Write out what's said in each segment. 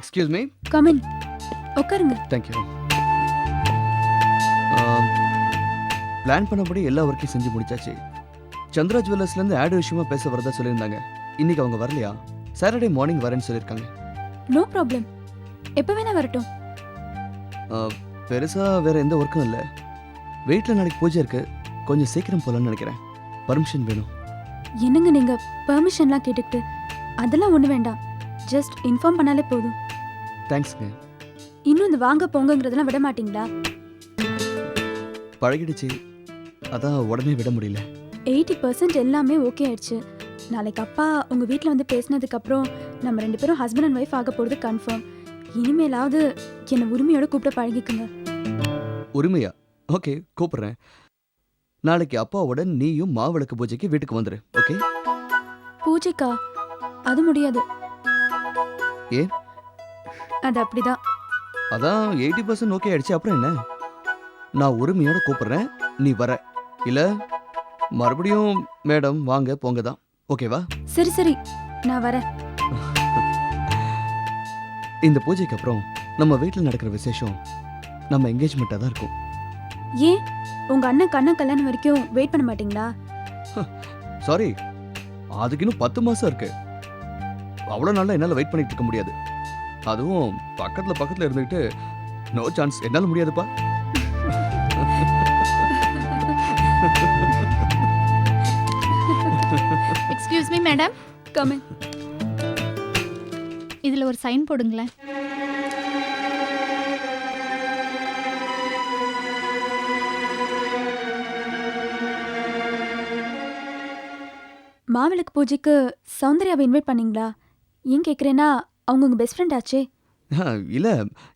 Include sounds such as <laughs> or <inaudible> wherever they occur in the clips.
Excuse me come in உட்காருங்க. Thank you plan பண்ணபடி எல்லா ஒர்க்கையும் செஞ்சு முடிச்சாச்சு. சந்திரா ஜுவல்லர்ஸ்லேருந்து ஆட் விஷயமா பேச வரதா சொல்லியிருந்தாங்க. இன்னைக்கு அவங்க வரலையா? சாட்டர்டே மார்னிங் வரேன்னு சொல்லியிருக்காங்க. நோ ப்ராப்ளம் எப்போ வேணா வரட்டும். பெருசாக வேற எந்த ஒர்க்கும் இல்லை. வீட்டில் நாளைக்கு பூஜை இருக்கு. கொஞ்சம் சீக்கிரம் போகலான்னு நினைக்கிறேன். பர்மிஷன் வேணும். என்னங்க நீங்க பெர்மிஷன்லாம் கேட்டுக்கிட்டு? அதெல்லாம் ஒண்ணு வேண்டாம். ஜஸ்ட் இன்ஃபார்ம் பண்ணாலே போதும். தேங்க்ஸ்ங்க இன்னும் இந்த வாங்க போங்கங்கிறதெல்லாம் விட மாட்டீங்களா? பழகிடுச்சு. அதான் உடனே விட முடியல. எயிட்டி பர்சன்ட் எல்லாமே ஓகே ஆயிடுச்சு. நாளைக்கு அப்பா உங்க வீட்டில் வந்து பேசினதுக்கு அப்புறம் நம்ம ரெண்டு பேரும் ஹஸ்பண்ட் அண்ட் ஒய்ஃப் ஆக போறது கன்ஃபார்ம் இனிமேலாவது என்னை உரிமையோட கூப்பிட பழகிக்குங்க. உரிமையா? ஓகே கூப்பிடுறேன். நாளைக்கு அப்பாவோட நீயும் மாவிளக்கு பூஜைக்கு வீட்டுக்கு வந்துரு. ஓகே பூஜைக்கா? அது முடியாது. ஏன்? அது அப்படிதான். அதான் எயிட்டி பர்சன்ட் ஓகே ஆயிடுச்சு. அப்புறம் என்ன? நான் உரிமையோட கூப்பிடுறேன். நீ வர. இல்ல மறுபடியும் மேடம் வாங்க போங்க தான் ஓகேவா சரி சரி. நான் வரேன். இந்த பூஜைக்கு அப்புறம் நம்ம வீட்டில் நடக்கிற விசேஷம் நம்ம என்கேஜ்மெண்ட்டாக தான் இருக்கும். ஏன் உங்க அண்ணன் கண்ண கல்யாணம் வரைக்கும் வெயிட் பண்ண மாட்டீங்களா? சாரி அதுக்கு இன்னும் பத்து மாசம் இருக்கு. அவ்வளோ நாளா என்னால் வெயிட் பண்ணிட்டு இருக்க முடியாது. அதுவும் பக்கத்தில் பக்கத்தில் இருந்துக்கிட்டு நோ சான்ஸ் என்னால் முடியாதுப்பா. எக்ஸ்கியூஸ் மீ மேடம் கமிங் இதில் ஒரு சைன் போடுங்களேன். மாவிளக்கு பூஜைக்கு சௌந்தர்யாவை இன்வைட் பண்ணீங்களா? ஏன் கேட்குறேன்னா அவங்க உங்க பெஸ்ட் ஃப்ரெண்ட் ஆச்சே இல்லை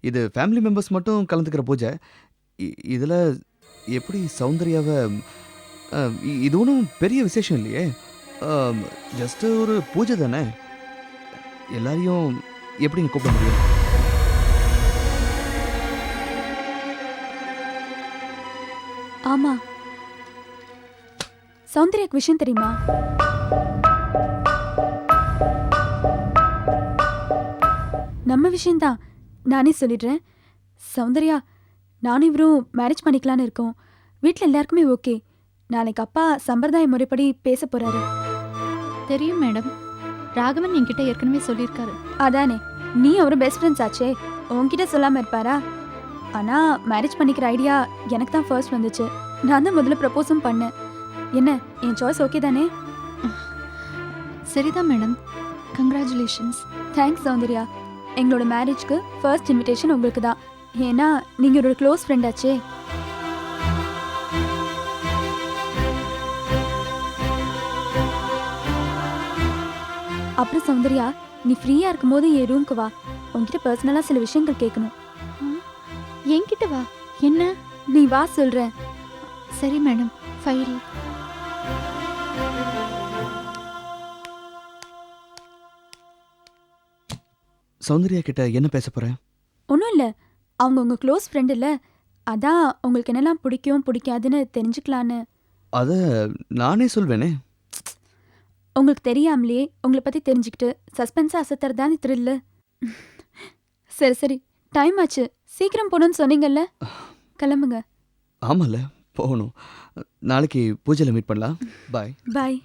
இது ஃபேமிலி மெம்பர்ஸ் மட்டும் கலந்துக்கிற பூஜை. இதுல எப்படி சௌந்தர்யாவை இது ஒன்றும் பெரிய விசேஷம் இல்லையே. ஜஸ்ட் ஒரு பூஜை தானே. எல்லாரையும் எப்படிங்க கூப்பிட முடியும்? ஆமா. சௌந்தர்யாக்கு விஷயம் தெரியுமா? நம்ம விஷயம்தான். நானே சொல்லிடுறேன். சௌந்தர்யா நானும் இவரும் மேரேஜ் பண்ணிக்கலான்னு இருக்கோம். வீட்டில் எல்லாருக்குமே ஓகே நாளைக்கு அப்பா சம்பிரதாய முறைப்படி பேச போறாரு. தெரியும் மேடம் ராகவன் என்கிட்ட ஏற்கனவே சொல்லியிருக்காரு. அதானே. நீ அவரும் பெஸ்ட் ஃப்ரெண்ட்ஸ் ஆச்சே. உன்கிட்ட சொல்லாம இருப்பாரா? ஆனா மேரேஜ் பண்ணிக்கிற ஐடியா எனக்கு தான் ஃபர்ஸ்ட் வந்துச்சு. நான் தான் முதல்ல ப்ரப்போஸும் பண்ணேன். என்ன என் சாய்ஸ் ஓகே தானே? சரிதான் மேடம் கங்க்ராச்சுலேஷன்ஸ் தேங்க்ஸ் சௌந்தர்யா. எங்களோட மேரேஜ்க்கு ஃபர்ஸ்ட் இன்விடேஷன் உங்களுக்கு தான் ஏன்னா நீங்க ஒரு க்ளோஸ் ஃப்ரெண்ட் ஆச்சே. அப்புறம் சௌந்தர்யா நீ ஃப்ரீயா இருக்கும்போது என் ரூம்க்கு வா. உன்கிட்ட பர்சனலா சில விஷயங்கள் கேட்கணும். என்கிட்ட வா. என்ன? நீ வா சொல்றேன். சரி மேடம் ஃபைல் சௌந்தர்யா கிட்ட என்ன பேச போறேன் ஒன்றும் இல்லை. அவங்க உங்கள் க்ளோஸ் ஃப்ரெண்ட் இல்லை. அதான் உங்களுக்கு என்னெல்லாம் பிடிக்கும் பிடிக்காதுன்னு தெரிஞ்சுக்கலான்னு. அத நானே சொல்வேனே. உங்களுக்கு தெரியாமலே உங்களை பற்றி தெரிஞ்சுக்கிட்டு சஸ்பென்ஸாக அசத்துறதானே த்ரில்லு சரி சரி. டைம் ஆச்சு. சீக்கிரம் போகணும்னு சொன்னீங்கல்ல. கிளம்புங்க. ஆமால போகணும். நாளைக்கு பூஜையில் மீட் பண்ணலாம். பாய் பாய்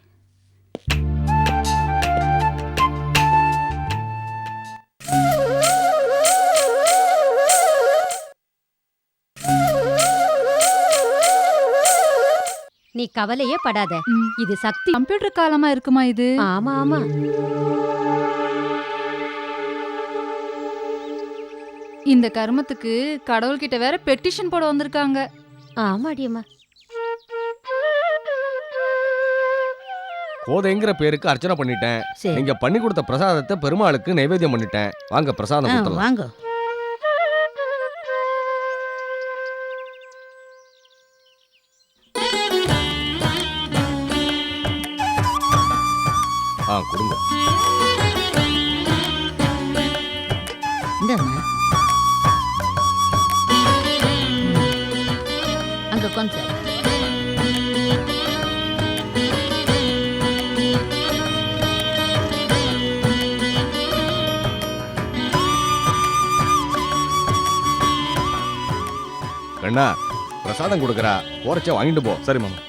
நீ கவலையே படாத. இது சக்தி. கம்ப்யூட்டர் காலமா இருக்குமா இது? ஆமா ஆமா. இந்த கர்மத்துக்கு கடவுள்கிட்ட வேற பெட்டிஷன் போட வந்திருக்காங்க. ஆமாடியம்மா கோதைங்கிற பேருக்கு அர்ச்சனை பண்ணிட்டேன். சரி. நீங்க பண்ணி கொடுத்த பிரசாதத்தை பெருமாளுக்கு நைவேத்தியம் பண்ணிட்டேன். வாங்க பிரசாதம் ஆ, கொடுத்துடலாம் வாங்க. ஆ கொடுங்க. அங்க கொஞ்சம். கண்ணா பிரசாதம் கொடுக்குறா. போறச்ச வாங்கிட்டு போ. சரி மாமா.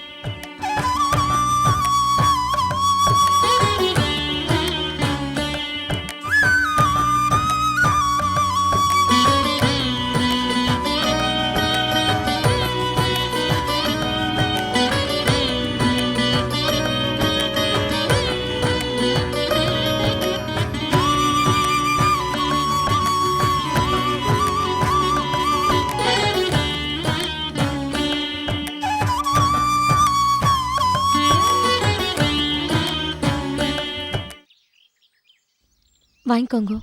வாங்கிக்கோங்க.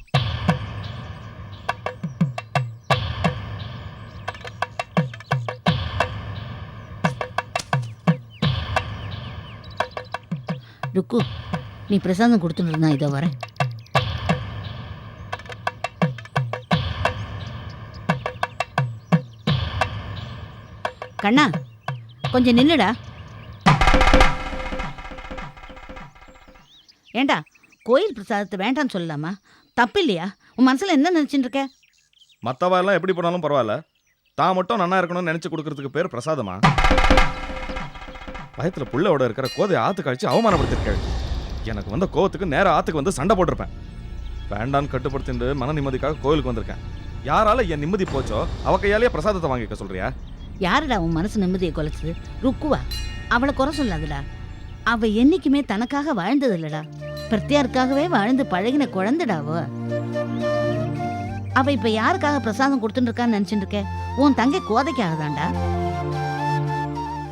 ருக்கு நீ பிரசாதம் கொடுத்துட்டு இருந்தா இதோ வரேன். கண்ணா கொஞ்சம் நில்லுடா. ஏண்டா கோயில் பிரசாதத்தை வேண்டாம்னு சொல்லலாமா? தப்பு இல்லையா உன் மனசுல என்ன நினைச்சிட்டு இருக்க? மத்தவா எல்லாம் எப்படி போனாலும் பரவாயில்ல. தான் மட்டும் நன்னா இருக்கணும்னு நினைச்சு கொடுக்கறதுக்கு பேர் பிரசாதமா? பயத்துல புள்ளோட இருக்கிற கோதை ஆத்து கழிச்சு அவமானப்படுத்திருக்க எனக்கு வந்த கோவத்துக்கு நேரா ஆத்துக்கு வந்து சண்டை போட்டிருப்பேன். வேண்டான்னு கட்டுப்படுத்திட்டு மன நிம்மதிக்காக கோயிலுக்கு வந்திருக்கேன். யாரால என் நிம்மதி போச்சோ அவ கையாலேயே பிரசாதத்தை வாங்கிக்க சொல்றியா? யாருடா உன் மனசு நிம்மதியை குலைச்சது? ருக்குவா? அவளை குறை சொல்லாதடா. அவ என்னைக்குமே தனக்காக வாழ்ந்தது இல்லடா பிரத்தியாருக்காகவே வாழ்ந்து பழகின குழந்தைடாவோ அவ. இப்ப யாருக்காக பிரசாதம் கொடுத்துட்டு இருக்கான்னு நினைச்சிட்டு இருக்க உன் தங்கை கோதைக்காக தாண்டா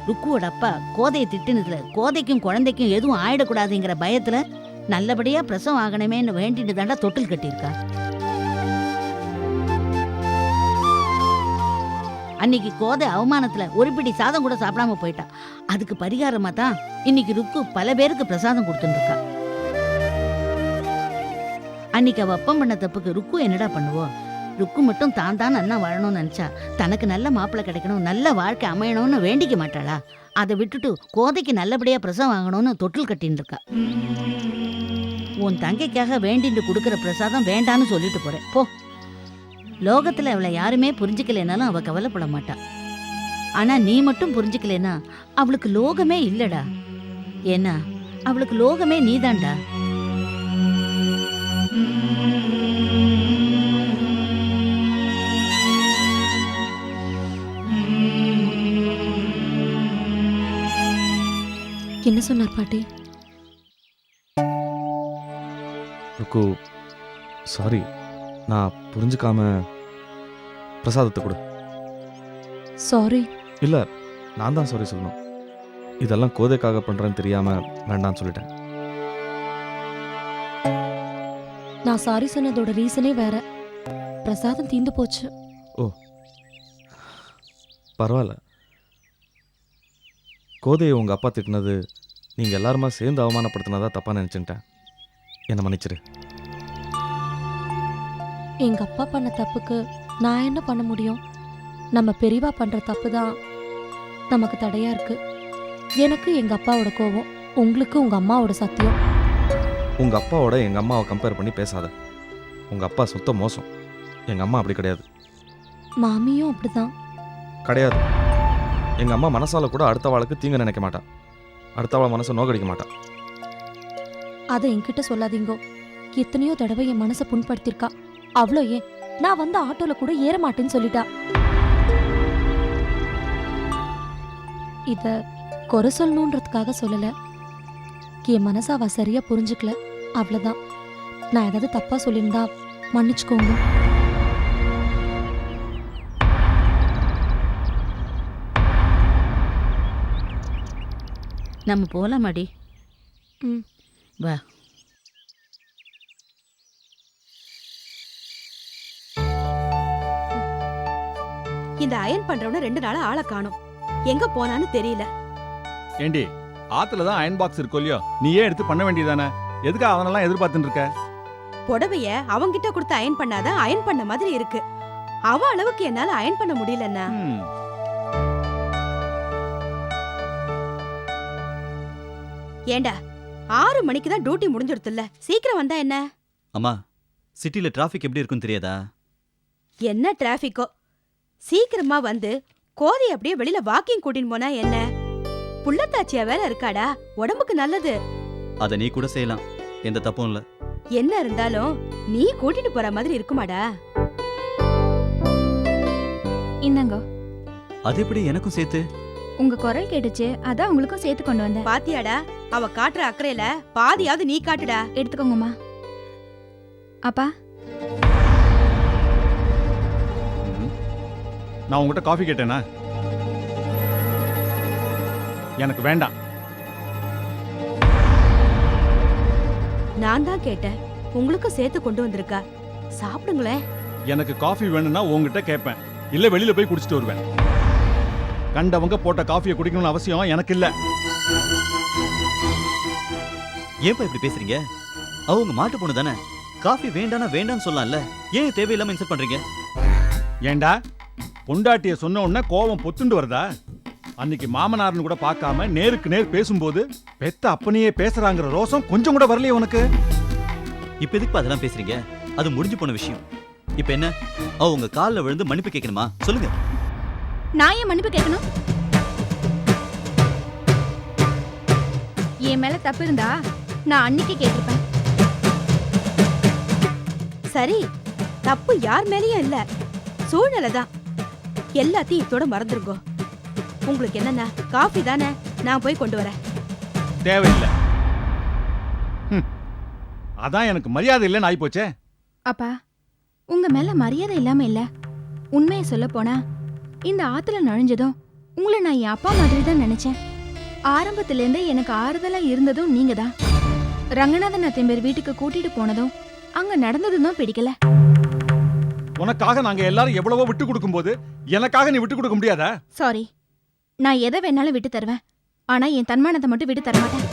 ருக்குவோட அப்பா கோதையை திட்டினதுல கோதைக்கும் குழந்தைக்கும் எதுவும் ஆயிடக்கூடாதுங்கிற பயத்துல நல்லபடியா பிரசவம் ஆகணுமேன்னு வேண்டிட்டு தாண்டா தொட்டில் கட்டியிருக்கா. அன்னைக்கு கோதை அவமானத்துல ஒரு பிடி சாதம் கூட சாப்பிடாம போயிட்டா. அதுக்கு பரிகாரமா தான் இன்னைக்கு ருக்கு பல பேருக்கு பிரசாதம் கொடுத்துட்டு இருக்கா அன்னைக்கு அவள் அப்பம் பண்ண தப்புக்கு ருக்கு என்னடா பண்ணுவோம் ருக்கு மட்டும் தான் தான் நன்னா வாழணும்னு நினைச்சா தனக்கு நல்ல மாப்பிள்ளை கிடைக்கணும் நல்ல வாழ்க்கை அமையணும்னு வேண்டிக்க மாட்டாளா? அதை விட்டுட்டு கோதைக்கு நல்லபடியா பிரசவம் வாங்கணும்னு தொட்டில் கட்டின்னு இருக்கா. உன் தங்கைக்காக வேண்டிட்டு கொடுக்குற பிரசாதம் வேண்டான்னு சொல்லிட்டு போறேன். போ. லோகத்துல அவளை யாருமே புரிஞ்சுக்கலைனாலும் அவள் கவலைப்பட மாட்டா. ஆனா நீ மட்டும் புரிஞ்சுக்கலைன்னா அவளுக்கு லோகமே இல்லடா. ஏன்னா அவளுக்கு லோகமே நீதான்டா என்ன சொன்னார் பாட்டி? ருக்கு சாரி நான் புரிஞ்சுக்காம பிரசாதத்தை கொடு. சாரி இல்ல நான் தான் சாரி சொல்லணும். இதெல்லாம் கோதைக்காக பண்றேன்னு தெரியாம வேண்டாம்னு சொல்லிட்டேன். நான் சாரி சொன்னதோட ரீசனே வேற. பிரசாதம் தீந்து போச்சு. பரவாயில்ல. கோதையை உங்க அப்பா திட்டினது நீங்க எல்லாருமா சேர்ந்து அவமானப்படுத்தினதா தப்பா நினைச்சுட்டேன் என்ன மன்னிச்சிரு. எங்க அப்பா பண்ண தப்புக்கு நான் என்ன பண்ண முடியும்? நம்ம பெரியவா பண்ற தப்பு தான் நமக்கு தடையா இருக்கு. எனக்கு எங்க அப்பாவோட கோவம் உங்களுக்கு உங்க அம்மாவோட சத்தியம். உங்க அப்பாவோட எங்க அம்மாவை கம்பேர் பண்ணி பேசாத. உங்க அப்பா சுத்த மோசம். எங்க அம்மா அப்படி கிடையாது. மாமியும் அப்படிதான். கிடையாது. எங்கள் அம்மா மனசால கூட அடுத்த வாழ்க்கை தீங்க நினைக்க மாட்டான் அடுத்த வாழ மனசை நோக்கடிக்க மாட்டான் அதை என்கிட்ட சொல்லாதீங்கோ. எத்தனையோ தடவை என் மனசை புண்படுத்திருக்கா அவ்வளோ ஏன்? நான் வந்த ஆட்டோல கூட ஏற மாட்டேன்னு சொல்லிட்டா. இத குறை சொல்லணுன்றதுக்காக சொல்லல. என் மனசை அவ சரியா புரிஞ்சுக்கல. அவ்வளோதான் நான் ஏதாவது தப்பா சொல்லியிருந்தா மன்னிச்சுக்கோங்க. நம்ம போலாமாடி ம். வா. இந்த அயன் பண்றவன ரெண்டு நாளா ஆளை காணோம். எங்க போனான்னு தெரியல. ஏண்டி ஆத்துல தான் அயன் பாக்ஸ் இருக்கும் இல்லையோ? நீயே எடுத்து பண்ண வேண்டியதானே? எதுக்கு அவனெல்லாம் எதிர்பார்த்துட்டு இருக்க? புடவைய அவங்கிட்ட கொடுத்து அயன் பண்ணாதான் அயன் பண்ண மாதிரி இருக்கு. அவ அளவுக்கு என்னால அயன் பண்ண முடியலன்னா ஏண்டா ஆறு மணிக்கு தான் டியூட்டி முடிஞ்சிடுதுல்ல சீக்கிரம் வந்தா என்ன? அம்மா சிட்டில டிராஃபிக் எப்படி இருக்குன்னு தெரியாதா? என்ன டிராபிக்கோ சீக்கிரமா வந்து கோதை அப்படியே வெளியில வாக்கிங் கூட்டின்னு போனா என்ன? புள்ளத்தாச்சியா வேற இருக்காடா? உடம்புக்கு நல்லது. அதை நீ கூட செய்யலாம். எந்த தப்பும் இல்ல. என்ன இருந்தாலும் நீ கூட்டிட்டு போற மாதிரி இருக்குமாடா? இந்தாங்க. அது எப்படி எனக்கும் சேர்த்து? உங்க குரல் கேட்டுச்சு. அதான் உங்களுக்கும் சேர்த்து கொண்டு வந்தேன். பாத்தியாடா? அவ காட்டுற அக்கறையில பாதியாவது நீ காட்டுடா. எடுத்துக்கோங்கம்மா. அப்பா. நான் உங்ககிட்ட காஃபி கேட்டேனா? எனக்கு வேண்டாம். நான் தான் கேட்டேன். உங்களுக்கும் சேர்த்து கொண்டு வந்திருக்கா. சாப்பிடுங்களேன். எனக்கு காஃபி வேணும்னா உங்ககிட்ட கேட்பேன். இல்ல வெளியில போய் குடிச்சிட்டு வருவேன். கண்டவங்க போட்ட காஃபியை குடிக்கணும்னு அவசியம் எனக்கு இல்ல ஏன்பா இப்படி பேசுறீங்க? அவங்க மாட்டு பொண்ணு தானே? காஃபி வேண்டானா வேண்டாம்னு சொல்லலாம்ல ஏன் தேவையில்லாம இன்சல்ட் பண்றீங்க? ஏண்டா? பொண்டாட்டிய சொன்ன உடனே கோவம் பொத்துண்டு வருதா? அன்னைக்கு மாமனார்னு கூட பார்க்காம நேருக்கு நேர் பேசும்போது பெத்த அப்பனையே பேசுறாங்கிற ரோசம் கொஞ்சம் கூட வரலையே உனக்கு? இப்ப எதுக்கு அதெல்லாம் பேசுறீங்க? அது முடிஞ்சு போன விஷயம். இப்ப என்ன? அவ உங்க கால்ல விழுந்து மன்னிப்பு கேட்கணுமா? சொல்லுங்க. நான் ஏன் மன்னிப்பு கேட்கணும்? என் மேல தப்பு இருந்தா நான் அன்னைக்கு கேட்டிருப்பேன். சரி தப்பு யார் மேலயும் இல்ல. சூழ்நிலை தான். எல்லாத்தையும் இதோட மறந்துருங்கோ. உங்களுக்கு என்னன்னா காஃபி தானே நான் போய் கொண்டு வரேன். தேவையில்லை. ஹம். அதான் எனக்கு மரியாதை இல்லைன்னு ஆயிப்போச்சே. அப்பா உங்க மேல மரியாதை இல்லாம இல்ல. உண்மையை சொல்ல போனா இந்த ஆத்துல நுழைஞ்சதும் உங்களை நான் என் அப்பா மாதிரி தான் நினைச்சேன். ஆரம்பத்துல இருந்தே எனக்கு ஆறுதலா இருந்ததும் நீங்க தான் ரங்கநாதன் அத்தைம்பேர் வீட்டுக்கு கூட்டிட்டு போனதும் அங்க நடந்ததும் தான் பிடிக்கல. உனக்காக நாங்க எல்லாரும் எவ்வளவோ விட்டு கொடுக்கும்போது எனக்காக நீ விட்டு கொடுக்க முடியாதா? சாரி நான் எதை வேணாலும் விட்டு தருவேன். ஆனா என் தன்மானத்தை மட்டும் விட்டு தர மாட்டேன்.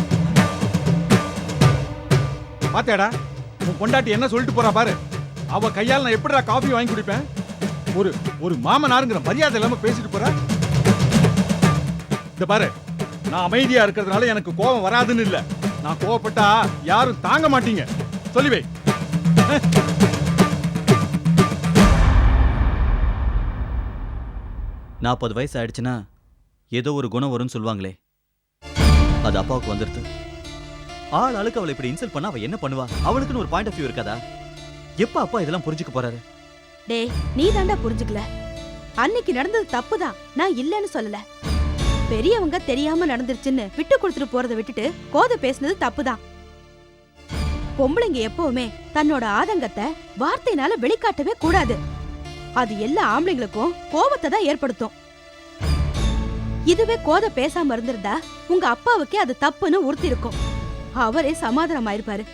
பாத்தியாடா உன் பொண்டாட்டி என்ன சொல்லிட்டு போறா பாரு. அவ கையால் நான் எப்படிடா காஃபி வாங்கி குடிப்பேன்? ஒரு ஒரு மாமனாருங்கிற மரியாதை இல்லாம பேசிட்டு போற? இந்த பாரு நான் அமைதியா இருக்கிறதுனால எனக்கு கோபம் வராதுன்னு இல்ல. நான் கோவப்பட்டா யாரும் தாங்க மாட்டீங்க. சொல்லிவே நாற்பது வயசு ஆயிடுச்சுன்னா ஏதோ ஒரு குணம் வரும்னு சொல்லுவாங்களே. அது அப்பாவுக்கு வந்துருது. ஆள் ஆளுக்கு அவளை இப்படி இன்சல்ட் பண்ணா அவ என்ன பண்ணுவா? அவளுக்குன்னு ஒரு பாயிண்ட் ஆஃப் வியூ இருக்காதா? எப்ப அப்பா இதெல்லாம் புரிஞ்சுக்க போறாரு? டேய் நீ தாண்டா புரிஞ்சுக்கல. அன்னைக்கு நடந்தது தப்புதான். நான் இல்லைன்னு சொல்லல. பெரியவங்க தெரியாம நடந்துருச்சுன்னு விட்டு கொடுத்துட்டு போறதை விட்டுட்டு கோத பேசுனது தப்புதான். பொம்பளைங்க எப்பவுமே தன்னோட ஆதங்கத்தை வார்த்தையினால வெளிக்காட்டவே கூடாது. அது எல்லா ஆம்பளைங்களுக்கும் கோபத்தை தான் ஏற்படுத்தும். இதுவே கோத பேசாம இருந்திருந்தா உங்க அப்பாவுக்கே அது தப்புன்னு உறுத்தி இருக்கும் அவரே சமாதானம் ஆயிருப்பாரு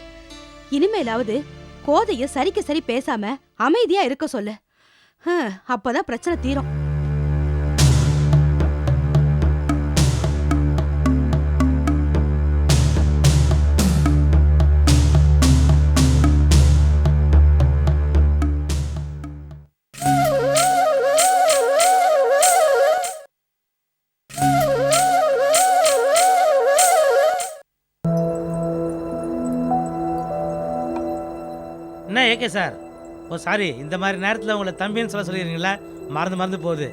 இனிமேலாவது கோதைய சரிக்கு சரி பேசாம அமைதியா இருக்க சொல்லு. அப்பதான் பிரச்சனை தீரும். AK sir. ஓ சாரி இந்த மாதிரி நேரத்தில் உங்களை தம்பின்னு சொல்ல சொல்லிடுறீங்களா? மறந்து மறந்து போகுது.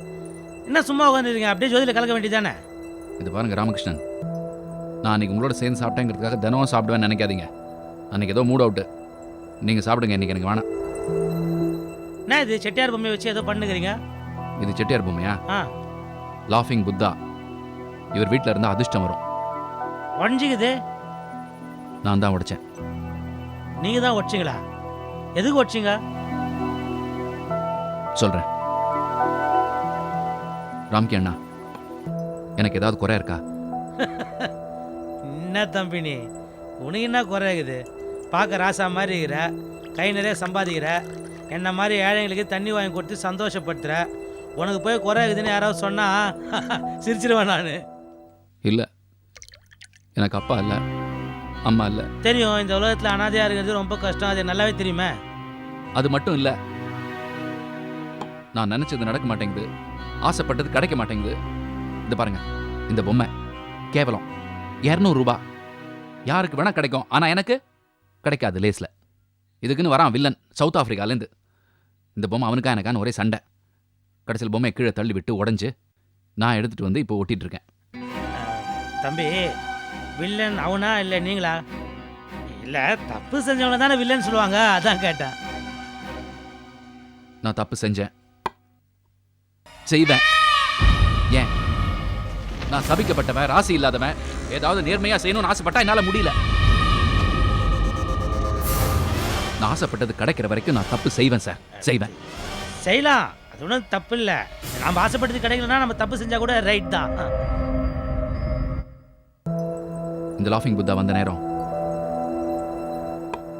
என்ன சும்மா உட்காந்துருக்கீங்க அப்படியே ஜோதியில் கலக்க வேண்டியதானே இது பாருங்க ராமகிருஷ்ணன். நான் அன்றைக்கி உங்களோட சேர்ந்து சாப்பிட்டேங்கிறதுக்காக தினமும் சாப்பிடுவேன்னு நினைக்காதீங்க. அன்றைக்கி ஏதோ மூட் அவுட்டு நீங்கள் சாப்பிடுங்க இன்றைக்கி எனக்கு வேணாம். என்ன இது செட்டியார் பொம்மையை வச்சு ஏதோ பண்ணுகிறீங்க? இது செட்டியார் பொம்மையா? ஆ. லாஃபிங் புத்தா இவர் வீட்டில் இருந்தால் அதிர்ஷ்டம் வரும். உடஞ்சிக்குது நான் தான் உடைச்சேன். நீங்கள் தான் ஒடிச்சிங்களா எதுக்கு ஒடிச்சிங்க சொல்கிறேன் ராம்கி அண்ணா எனக்கு ஏதாவது குறை இருக்கா? <laughs> என்ன தம்பி நீ? உனக்கு என்ன குறை இருக்குது? பார்க்க ராசா மாதிரி இருக்கிற கை நிறைய சம்பாதிக்கிற என்ன மாதிரி ஏழைங்களுக்கு தண்ணி வாங்கி கொடுத்து சந்தோஷப்படுத்துற உனக்கு போய் குறை இருக்குதுன்னு யாராவது சொன்னா <laughs> சிரிச்சிருவேன் நான். இல்லை. எனக்கு அப்பா இல்லை. அம்மா இல்லை. தெரியும் இந்த உலகத்தில் அனாதையாக இருக்கிறது ரொம்ப கஷ்டம். அது நல்லாவே தெரியுமே? அது மட்டும் இல்லை. நான் நினச்சது நடக்க மாட்டேங்குது. ஆசைப்பட்டது கிடைக்க மாட்டேங்குது. இது பாருங்க இந்த பொம்மை. கேவலம். இரநூறுபா யாருக்கு வேணா கிடைக்கும். ஆனால் எனக்கு கிடைக்காது லேஸில். இதுக்குன்னு வரான் வில்லன் சவுத் ஆஃப்ரிக்காலேருந்து இந்த பொம்மை அவனுக்கா எனக்கான ஒரே சண்டை. கடைசியில் பொம்மையை கீழே தள்ளி விட்டு உடஞ்சி நான் எடுத்துட்டு வந்து இப்போ ஒட்டிட்டு இருக்கேன். தம்பி வில்லன் அவனா இல்லை நீங்களா? இல்லை தப்பு செஞ்சவங்கள தானே வில்லன் சொல்லுவாங்க அதான் கேட்டேன். நான் தப்பு செஞ்சேன். செய்வேன். ஏன்? நான் சபிக்கப்பட்டவன் ராசி இல்லாதவன் ஏதாவது நேர்மையா செய்யணும்னு ஆசைப்பட்டா என்னால முடியல. நான் ஆசைப்பட்டது கிடைக்கிற வரைக்கும் நான் தப்பு செய்வேன் சார். செய்வேன். செய்யலாம். அது ஒன்றும் தப்பு இல்லை. நம்ம ஆசைப்பட்டது கிடைக்கலன்னா நம்ம தப்பு செஞ்சா கூட ரைட் தான். இந்த லாஃபிங் புத்தா வந்த நேரம்.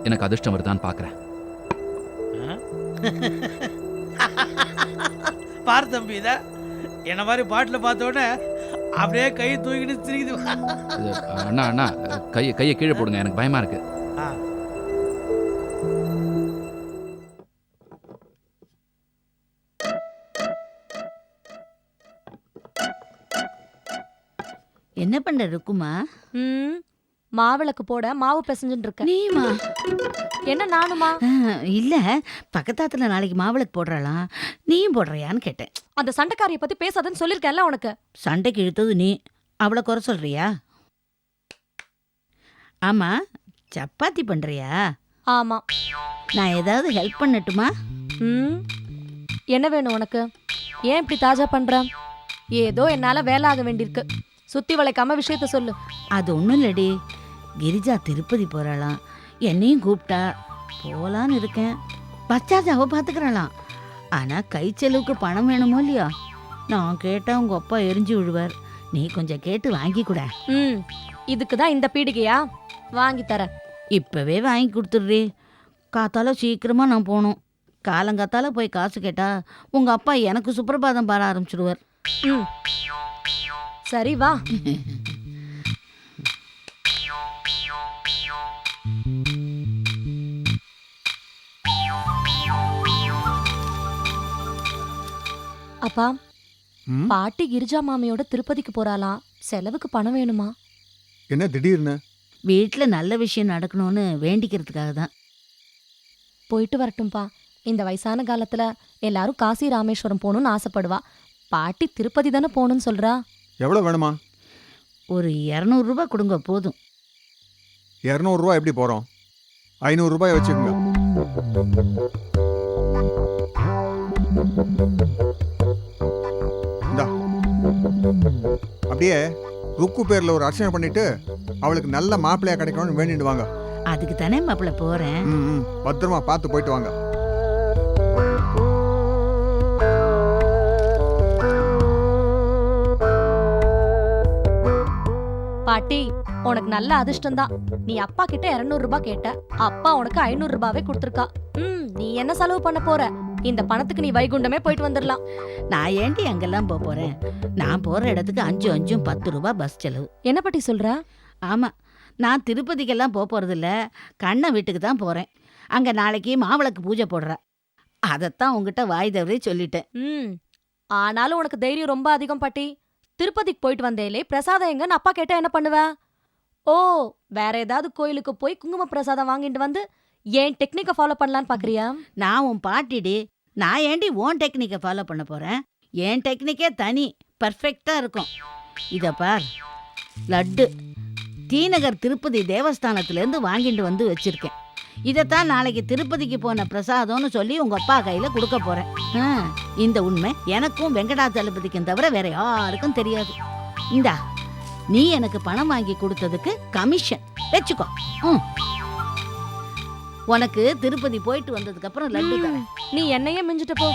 எனக்கு அதிர்ஷ்டம் வருதான்னு பார்க்கறேன் <laughs> பார் தம்பி இத என்ன மாதிரி பாட்டில் பார்த்த உடனே அப்படியே கை தூக்கிட்டு சிரிக்குது. இது, அண்ணா அண்ணா கையை கையை கீழே போடுங்க எனக்கு பயமா இருக்கு. என்ன பண்ற இருக்குமா ம் மாவிளக்கு போட மாவு பிசைஞ்சுட்டு இருக்கேன் நீமா என்ன நானுமா? இல்ல பக்கத்தாத்துல நாளைக்கு மாவிளக்கு போடுறாளாம். நீயும் போடுறியான்னு கேட்டேன். அந்த சண்டைக்காரியை பத்தி பேசாதன்னு சொல்லிருக்கேன்ல உனக்கு. சண்டைக்கு இழுத்தது நீ. அவளை குறை சொல்றியா? ஆமா சப்பாத்தி பண்றியா? ஆமா. நான் ஏதாவது ஹெல்ப் பண்ணட்டுமா? ம் என்ன வேணும் உனக்கு? ஏன் இப்படி தாஜா பண்ற? ஏதோ என்னால வேலை ஆக வேண்டியிருக்கு. சுத்தி வளைக்காம விஷயத்த சொல்லு. அது ஒன்றும் இல்லடி. கிரிஜா திருப்பதி போறாளாம். என்னையும் கூப்பிட்டா போலான்னு இருக்கேன். பச்சாஜ் அவ பார்த்துக்கிறாளாம் ஆனா கை செலவுக்கு பணம் வேணுமோ இல்லையா? நான் கேட்டா உங்க அப்பா எரிஞ்சு விழுவார். நீ கொஞ்சம் கேட்டு வாங்கி கூட. ம். இதுக்கு தான் இந்த பீடிகையா? வாங்கி தரேன். இப்பவே வாங்கி கொடுத்துட்றி. காத்தால சீக்கிரமா நான் போகணும் காலங்காத்தால போய் காசு கேட்டா உங்க அப்பா எனக்கு சுப்பிரபாதம் பாட ஆரம்பிச்சிடுவார். ம். சரி வா. அப்பா? பாட்டி கிரிஜா மாமியோட திருப்பதிக்கு போறாளாம் செலவுக்கு பணம் வேணுமா? என்ன திடீர்னு? வீட்டுல நல்ல விஷயம் நடக்கணும்னு வேண்டிக்கிறதுக்காக தான். போயிட்டு வரட்டும்பா. இந்த வயசான காலத்துல எல்லாரும் காசி ராமேஸ்வரம் போகணும்னு ஆசைப்படுவா. பாட்டி திருப்பதி தானே போகணும்னு சொல்றா? எவ்வளோ வேணுமா? ஒரு இரநூறுபா கொடுங்க போதும். இரநூறுவா எப்படி போகிறோம் ஐநூறுரூபாய் வச்சுக்கோங்க. இந்தா. அப்படியே ருக்கு பேரில் ஒரு அர்ச்சனை பண்ணிட்டு அவளுக்கு நல்ல மாப்பிள்ளையா கிடைக்கணும்னு வேண்டிட்டு வாங்க. அதுக்கு தானே மாப்பிள்ள போறேன். ம் ம். பத்திரமா பார்த்து போயிட்டு வாங்க. உனக்கு நல்ல அதிர்ஷ்டம் தான் நீ அப்பா கிட்ட 200 ரூபாய் கேட்ட அப்பா உனக்கு ஐநூறு ரூபாவே கொடுத்துருக்கா. ம் நீ என்ன செலவு பண்ண போற? இந்த பணத்துக்கு நீ வைகுண்டமே போயிட்டு வந்துடலாம் நான் ஏண்டி அங்கெல்லாம் போக போறேன்? நான் போற இடத்துக்கு அஞ்சு அஞ்சும் பத்து ரூபாய் பஸ் செலவு. என்ன பாட்டி சொல்ற? ஆமா நான் திருப்பதிக்கெல்லாம் போக போறதில்ல. கண்ணை வீட்டுக்கு தான் போறேன். அங்க நாளைக்கு மாவிளக்கு பூஜை போடுற. அதைத்தான் உங்ககிட்ட வாய் தவறி சொல்லிட்டேன். ம் ஆனாலும் உனக்கு தைரியம் ரொம்ப அதிகம் பாட்டி. திருப்பதிக்கு போயிட்டு வந்தேலே பிரசாதம் எங்கன்னு அப்பா கேட்டா என்ன பண்ணுவ? ஓ வேற ஏதாவது கோயிலுக்கு போய் குங்கும பிரசாதம் வாங்கிட்டு வந்து ஏன் டெக்னிக்கை ஃபாலோ பண்ணலான்னு பாக்குறியா? நான் உன் பாட்டிடி. நான் ஏண்டி உன் டெக்னிக்கை ஃபாலோ பண்ண போறேன்? என் டெக்னிக்கே தனி பர்ஃபெக்டா இருக்கும். இத பார். லட்டு. தீநகர் திருப்பதி தேவஸ்தானத்திலேருந்து வாங்கிட்டு வந்து வச்சிருக்கேன். இதைத்தான் நாளைக்கு திருப்பதிக்கு போன பிரசாதம்னு சொல்லி உங்க அப்பா கையில கொடுக்க போறேன். ஆ, இந்த உண்மை எனக்கும் வெங்கடா தளபதிக்கும் தவிர வேற யாருக்கும் தெரியாது. இந்தா நீ எனக்கு பணம் வாங்கி கொடுத்ததுக்கு கமிஷன். வச்சுக்கோ. ம். உனக்கு திருப்பதி போயிட்டு வந்ததுக்கு அப்புறம் லட்டு தரேன். நீ என்னையே மிஞ்சிட்டு போ.